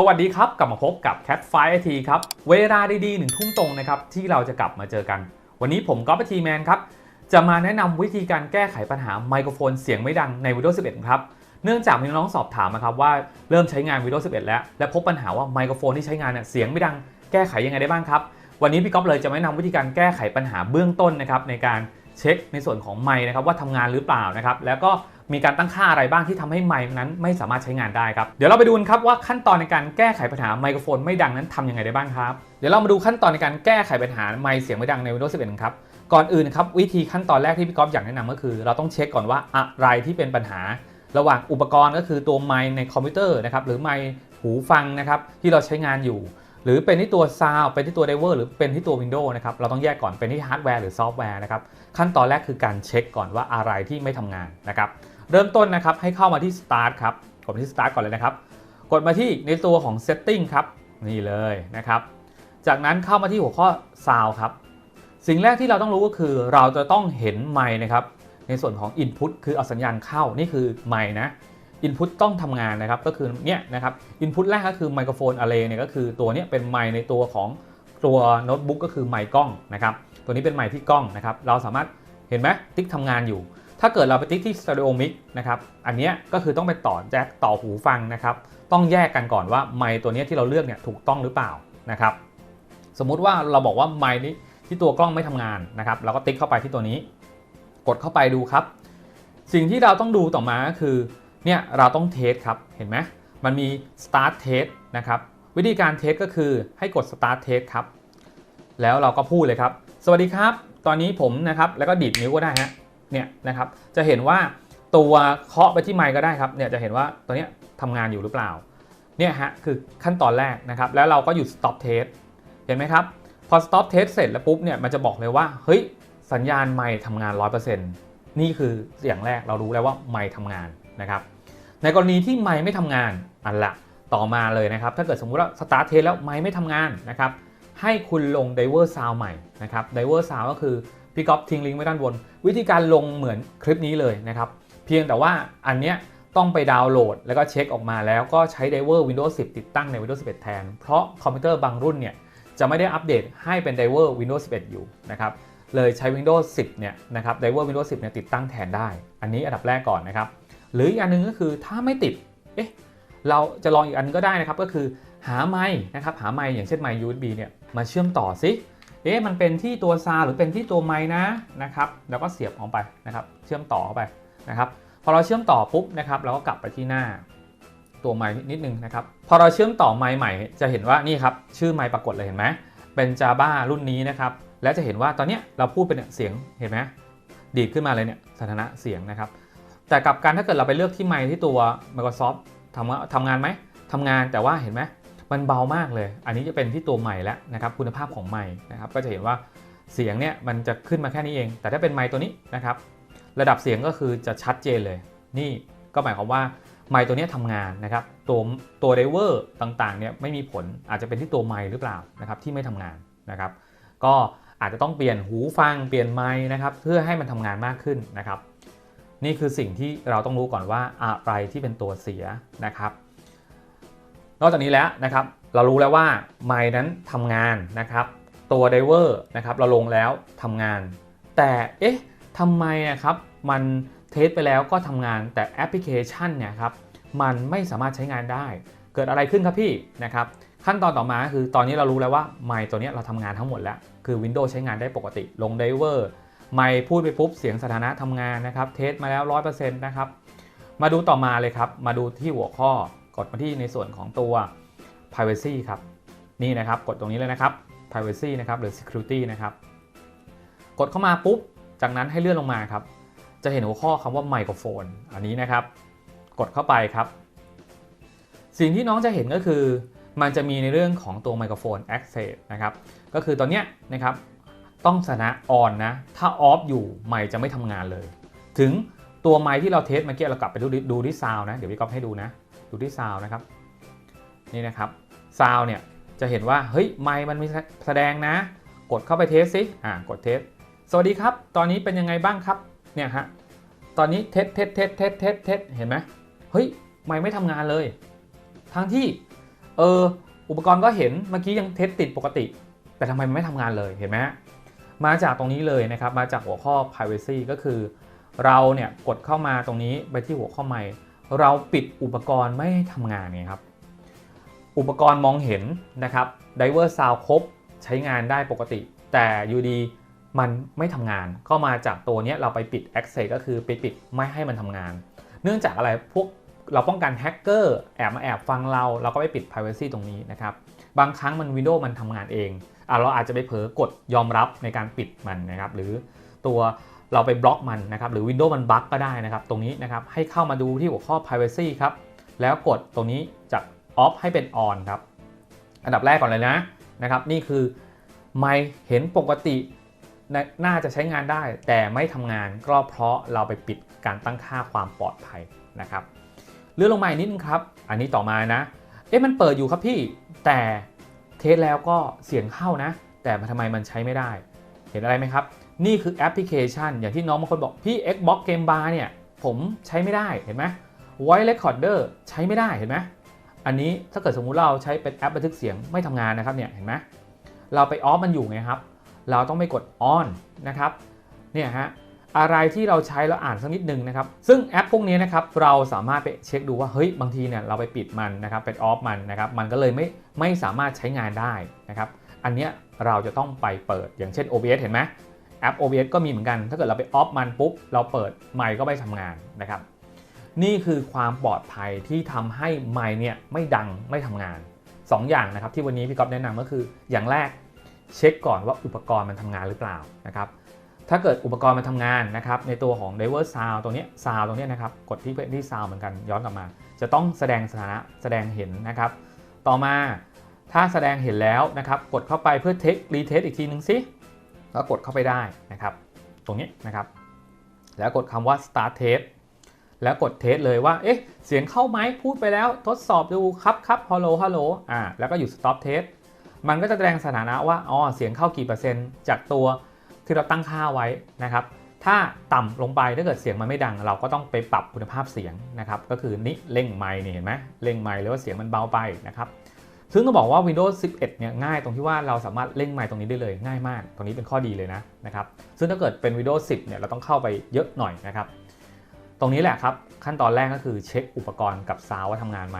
สวัสดีครับ กลับมาพบกับ Cat f i IT ครับ เวลาดีๆหนึ่งทุ่มตรงนะครับ ที่เราจะกลับมาเจอกัน วันนี้ผมก๊อฟทีแมนครับ จะมาแนะนำวิธีการแก้ไขปัญหาไมโครโฟนเสียงไม่ดังใน Windows 11 ครับ เนื่องจากมีน้องสอบถามนะครับว่าเริ่มใช้งาน Windows 11 แล้ว และพบปัญหาว่าไมโครโฟนที่ใช้งานเนี่ยเสียงไม่ดังแก้ไขยังไงได้บ้างครับ วันนี้พี่ก๊อฟเลยจะแนะนำวิธีการแก้ไขปัญหาเบื้องต้นนะครับในการเช็คในส่วนของไมค์นะครับว่าทำงานหรือเปล่านะครับแล้วก็ มีการตั้งค่าอะไรบ้างที่ทำให้ไมค์นั้นไม่สามารถใช้งานได้ครับ เดี๋ยวเราไปดูกันครับว่าขั้นตอนในการแก้ไขปัญหาไมโครโฟนไม่ดังนั้นทำยังไงได้บ้างครับ เดี๋ยวเรามาดูขั้นตอนในการแก้ไขปัญหาไมค์เสียงไม่ดังใน Windows 11ครับ ก่อนอื่นครับวิธีขั้นตอนแรกที่พี่ก๊อฟอยากแนะนำก็คือ เราต้องเช็คก่อนว่าอะไรที่เป็นปัญหา ระหว่างอุปกรณ์ก็คือตัวไมค์ในคอมพิวเตอร์นะครับหรือไมค์หูฟังนะครับที่เราใช้งานอยู่หรือเป็นที่ตัวซาวเป็นที่ตัวไดเวอร์หรือเป็นที่ตัว Windows นะครับ เราต้องแยกก่อนเป็นที่ฮาร์ดแวร์หรือซอฟต์แวร์นะครับ ขั้นตอนแรกคือการเช็คก่อนว่าอะไรที่ไม่ทำงานนะครับ เริ่มต้นนะครับให้เข้ามาที่ Start ครับกดที่ Start ก่อนเลยนะครับ กดมาที่ในตัวของ Setting ครับนี่เลยนะครับ จากนั้นเข้ามาที่หัวข้อ Sound ครับ สิ่งแรกที่เราต้องรู้ก็คือ เราจะต้องเห็นไมค์นะครับ ในส่วนของ Input คือเอาสัญญาณเข้านี่คือไมค์นะ Input ต้องทำงานนะครับก็คือเนี่ยนะครับ Input แรกก็คือไมโครโฟน Array เนี่ยก็คือตัวเนี้ยเป็นไมค์ในตัวของตัวโน้ตบุ๊กก็คือไมค์กล้องนะครับ ตัวนี้เป็นไมค์ที่กล้องนะครับ เราสามารถเห็นไหมติ๊กทำงานอยู่ ถ้าเกิดเราไปติ๊กที่ Stereo Mic นะครับอันนี้ก็คือต้องไปต่อแจ็คต่อหูฟังนะครับต้องแยกกันก่อนว่าไมค์ตัวนี้ที่เราเลือกเนี่ยถูกต้องหรือเปล่านะครับสมมุติว่าเราบอกว่าไมค์นี้ที่ตัวกล้องไม่ทำงานนะครับเราก็ติ๊กเข้าไปที่ตัวนี้ กดเข้าไปดูครับ สิ่งที่เราต้องดูต่อมาก็คือเนี่ยเราต้องเทสครับเห็นไหมมันมี start test นะครับวิธีการเทสก็คือให้กด start test ครับแล้วเราก็พูดเลยครับ สวัสดีครับ ตอนนี้ผมนะครับแล้วก็ดีดนิ้วก็ได้ฮะ เนี่ยนะครับจะเห็นว่าตัวเคาะไปที่ไมค์ก็ได้ครับเนี่ยจะเห็นว่าตัวเนี้ยทำงานอยู่หรือเปล่าเนี่ยฮะคือขั้นตอนแรกนะครับแล้วเราก็หยุด stop test เห็นไหมครับพอ stop test เสร็จแล้วปุ๊บเนี่ยมันจะบอกเลยว่าเฮ้ยสัญญาณไมค์ทำงาน 100%นี่คือเสียงแรกเรารู้แล้วว่าไมค์ทำงานนะครับในกรณีที่ไมค์ไม่ทำงานอันละต่อมาเลยนะครับถ้าเกิดสมมุติว่าสตาร์ทเทสแล้วไมค์ไม่ทำงานนะครับให้คุณลง Diver Sound ใหม่นะครับ Diver Sound ก็คือ พี่ก๊อฟทิ้งลิงก์ไว้ด้านบน วิธีการลงเหมือนคลิปนี้เลยนะครับ เพียงแต่ว่าอันเนี้ยต้องไปดาวน์โหลด แล้วก็เช็คออกมาแล้วก็ใช้ Diver Windows 10 ติดตั้งใน Windows 11 แทน เพราะคอมพิวเตอร์บางรุ่นเนี่ยจะไม่ได้อัปเดตให้เป็น Diver Windows 11 อยู่นะครับเลยใช้ Windows 10 เนี่ยนะครับ Diver Windows 10 เนี่ยติดตั้งแทนได้ อันนี้อันดับแรกก่อนนะครับ หรืออีกอันหนึงก็คือถ้าไม่ติดเอ๊ะเราจะลองอีกอันก็ได้นะครับก็คือหาไมค์นะครับหาไมค์อย่างเช่นไมค์ USB เนี่ยมาเชื่อมต่อซิ เอ๊ะมันเป็นที่ตัวซาหรือเป็นที่ตัวไมค์นะนะครับแล้วก็เสียบออกไปนะครับ เชื่อมต่อเข้าไปนะครับพอเราเชื่อมต่อปุ๊บนะครับเราก็กลับไปที่หน้าตัวไมค์นิดนึงนะครับพอเราเชื่อมต่อไมค์ใหม่ จะเห็นว่านี่ครับชื่อไมค์ปรากฏเลยเห็นไหมเป็น Java รุ่นนี้นะครับแล้วจะเห็นว่าตอนนี้เราพูดเป็นเสียงเห็นไหมดีดขึ้นมาเลยเนี่ยสถานะเสียงนะครับแต่กลับกันถ้าเกิดเราไปเลือกที่ไมค์ที่ตัว Microsoft ทำทำงานไหมทำงานแต่ว่าเห็นไหม มันเบามากเลย อันนี้จะเป็นที่ตัวใหม่แล้วนะครับคุณภาพของไมค์นะครับก็จะเห็นว่าเสียงเนี่ยมันจะขึ้นมาแค่นี้เอง แต่ถ้าเป็นไมค์ตัวนี้นะครับระดับเสียงก็คือจะชัดเจนเลย นี่ก็หมายความว่าไมค์ตัวนี้ทำงานนะครับตัวตัวไดเวอร์ต่างๆเนี่ยไม่มีผลอาจจะเป็นที่ตัวไมค์หรือเปล่านะครับที่ไม่ทำงานนะครับก็อาจจะต้องเปลี่ยนหูฟังเปลี่ยนไมค์นะครับเพื่อให้มันทำงานมากขึ้นนะครับนี่คือสิ่งที่เราต้องรู้ก่อนว่าอะไรที่เป็นตัวเสียนะครับ นอกจากนี้แล้วนะครับเรารู้แล้วว่าไมค์นั้นทำงานนะครับ ตัวไดเวอร์นะครับเราลงแล้วทำงาน แต่เอ๊ะทำไมนะครับมันเทสไปแล้วก็ทำงานแต่แอปพลิเคชันเนี่ยครับมันไม่สามารถใช้งานได้ เกิดอะไรขึ้นครับพี่นะครับขั้นตอนต่อมาคือตอนนี้เรารู้แล้วว่าไมค์ตัวนี้เราทำงานทั้งหมดแล้ว คือ Windows ใช้งานได้ปกติ ลงไดเวอร์ไมค์พูดไปปุ๊บ เสียงสถานะทำงานนะครับ เทสมาแล้ว 100%นะครับ มาดูต่อมาเลยครับ มาดูที่หัวข้อ กดมาที่ในส่วนของตัว privacy ครับนี่นะครับกดตรงนี้เลยนะครับ privacy นะครับหรือ security นะครับกดเข้ามาปุ๊บ จากนั้นให้เลื่อนลงมาครับ จะเห็นหัวข้อคำว่าไมโครโฟน อันนี้นะครับ กดเข้าไปครับ สิ่งที่น้องจะเห็นก็คือ มันจะมีในเรื่องของตัวไมโครโฟน access นะครับ ก็คือตอนเนี้ยนะครับ ต้องสถานะ on นะ ถ้า off อยู่ไมค์จะไม่ทำงานเลย ถึงตัวไมค์ที่เราเทสเมื่อกี้เรากลับไปดูดูที่ซาวนะ เดี๋ยวพี่ก๊อฟให้ดูนะ ดูที่ซาวนะครับ นี่นะครับซาวเนี่ยจะเห็นว่าเฮ้ยไมค์มันมีแสดงนะ กดเข้าไปเทสสิอ่ากดเทสสวัสดีครับ ตอนนี้เป็นยังไงบ้างครับเนี่ยฮะตอนนี้เทสเทสเทสเทสเทสเทสเห็นไหมเฮ้ยไมค์ไม่ทำงานเลย ทั้งที่เอออุปกรณ์ก็เห็นเมื่อกี้ยังเทสติดปกติ แต่ทำไมมันไม่ทำงานเลยเห็นไหมมาจากตรงนี้เลยนะครับมาจากหัวข้อ privacy ก็คือ เราเนี่ยกดเข้ามาตรงนี้ไปที่หัวข้อใหม่ เราปิดอุปกรณ์ไม่ให้ทำงานไงครับ อุปกรณ์มองเห็นนะครับ Diver Sound ครบใช้งานได้ปกติ แต่อยู่ดีมันไม่ทำงาน ก็มาจากตัวนี้เราไปปิด Access ก็คือไปปิดไม่ให้มันทำงาน เนื่องจากอะไรพวกเราป้องกันแฮกเกอร์แอบมาแอบฟังเรา เราก็ไปปิด Privacy ตรงนี้นะครับ บางครั้งมัน Windows มันทำงานเองอะเราอาจจะไปเผลอกดยอมรับในการปิดมันนะครับ หรือตัว เราไปบล็อกมันนะครับหรือ Windows มันบั๊กก็ได้นะครับ ตรงนี้นะครับให้เข้ามาดูที่หัวข้อ Privacy ครับ แล้วกดตรงนี้จาก Off ให้เป็น On ครับ อันดับแรกก่อนเลยนะนะครับ นี่คือไม่เห็นปกติน่าน่าจะใช้งานได้ แต่ไม่ทำงานก็เพราะเราไปปิดการตั้งค่าความปลอดภัยนะครับเลื่อนลงมาอีกนิดนึงครับ อันนี้ต่อมานะ เอ๊ะมันเปิดอยู่ครับพี่ แต่เทสแล้วก็เสียงเข้านะ แต่ทำไมมันใช้ไม่ได้ เห็นอะไรไหมครับ นี่คือแอปพลิเคชัน อย่างที่น้องบางคนบอก พี่ Xbox Game Bar เนี่ยผมใช้ไม่ได้เห็นไหม Voice Recorder ใช้ไม่ได้เห็นไหมอันนี้ถ้าเกิดสมมุติเราใช้เป็นแอปบันทึกเสียงไม่ทำงานนะครับเนี่ยเห็นไหมเราไปออฟมันอยู่ไงครับ เราต้องไปกด on นะครับเนี่ยฮะอะไรที่เราใช้แล้วอ่านสักนิดนึงนะครับ ซึ่งแอปพวกนี้นะครับเราสามารถไปเช็คดูว่าเฮ้ยบางทีเนี่ยเราไปปิดมันนะครับเป็นออฟมันนะครับมันก็เลยไม่ไม่สามารถใช้งานได้นะครับอันเนี้ยเราจะต้องไปเปิดอย่างเช่น OBS เห็นไหม แอป OBS ก็มีเหมือนกัน ถ้าเกิดเราไปออฟมันปุ๊บ เราเปิดไมค์ก็ไม่ทำงานนะครับ นี่คือความปลอดภัยที่ทำให้ไมค์เนี่ยไม่ดังไม่ทำงาน 2 อย่างนะครับที่วันนี้พี่ก๊อฟแนะนำก็คือ อย่างแรกเช็คก่อนว่าอุปกรณ์มันทำงานหรือเปล่านะครับถ้าเกิดอุปกรณ์มันทำงานนะครับในตัวของ Diver Sound ตัวนี้ Sound ตรงนี้นะครับกดที่ที่ Sound เหมือนกันย้อนกลับมา จะต้องแสดงสถานะแสดงเห็นนะครับ ต่อมาถ้าแสดงเห็นแล้วนะครับกดเข้าไปเพื่อเทครีเทสอีกทีนึงสิ แล้วกดเข้าไปได้นะครับ ตรงนี้นะครับ แล้วกดคำว่า start test แล้วกดเทสเลยว่า เอ๊ะ เสียงเข้าไหมพูดไปแล้ว ทดสอบดูครับครับฮัลโหลฮัลโหลอ่า แล้วก็อยู่ stop test มันก็จะแสดงสถานะว่า อ๋อ เสียงเข้ากี่เปอร์เซ็นต์ จากตัวที่เราตั้งค่าไว้นะครับ ถ้าต่ำลงไป ถ้าเกิดเสียงมันไม่ดัง เราก็ต้องไปปรับคุณภาพเสียงนะครับ ก็คือนี่เร่งไมค์นี่เห็นไหมเร่งไมค์หรือว่าเสียงมันเบาไปนะครับ ซึ่งต้องบอกว่า Windows 11 เนี่ยง่ายตรงที่ว่าเราสามารถเร่งไมค์ตรงนี้ได้เลยง่ายมาก ตรงนี้เป็นข้อดีเลยนะนะครับ ซึ่งถ้าเกิดเป็น Windows 10 เนี่ยเราต้องเข้าไปเยอะหน่อยนะครับ ตรงนี้แหละครับ ขั้นตอนแรกก็คือเช็คอุปกรณ์กับซาวว่าทำงานไหม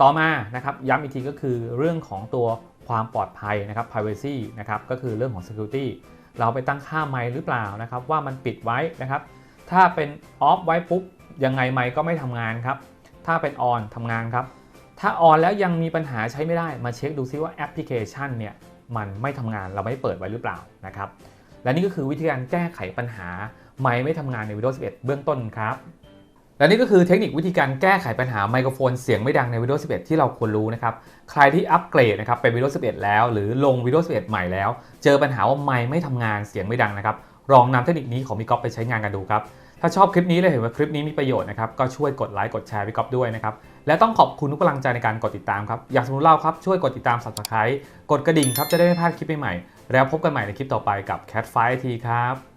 ต่อมานะครับย้ำอีกทีก็คือเรื่องของตัวความปลอดภัยนะครับ privacy นะครับก็คือเรื่องของ security เราไปตั้งค่าไมค์หรือเปล่านะครับว่ามันปิดไว้นะครับ ถ้าเป็นออฟไว้ปุ๊บยังไงไมค์ก็ไม่ทำงานครับ ถ้าเป็นออนทำงานครับ ถ้าออนแล้วยังมีปัญหาใช้ไม่ได้มาเช็คดูซิว่าแอปพลิเคชันเนี่ยมันไม่ทำงานเราไม่เปิดไว้หรือเปล่านะครับและนี่ก็คือวิธีการแก้ไขปัญหาไมค์ไม่ทำงานใน Windows 11 เบื้องต้นครับและนี่ก็คือเทคนิควิธีการแก้ไขปัญหาไมโครโฟนเสียงไม่ดังใน Windows 11 ที่เราควรรู้นะครับ ใครที่อัปเกรดนะครับเป็น Windows 11 แล้ว หรือลง Windows 11 ใหม่แล้ว เจอปัญหาว่าไมค์ไม่ทำงานเสียงไม่ดังนะครับ ลองนำเทคนิคนี้ของพี่ก๊อฟไปใช้งานกันดูครับ ถ้าชอบคลิปนี้เลยเห็นว่าคลิปนี้มีประโยชน์นะครับก็ช่วยกดไลค์กดแชร์พี่ก๊อฟด้วยนะครับและต้องขอบคุณทุกกำลังใจในการกดติดตามครับอยากสมุนเล่าครับช่วยกดติดตาม subscribe กดกระดิ่งครับจะได้ไม่พลาดคลิปใหม่ๆแล้วพบกันใหม่ในคลิปต่อไปกับ Cat Fight ทีครับ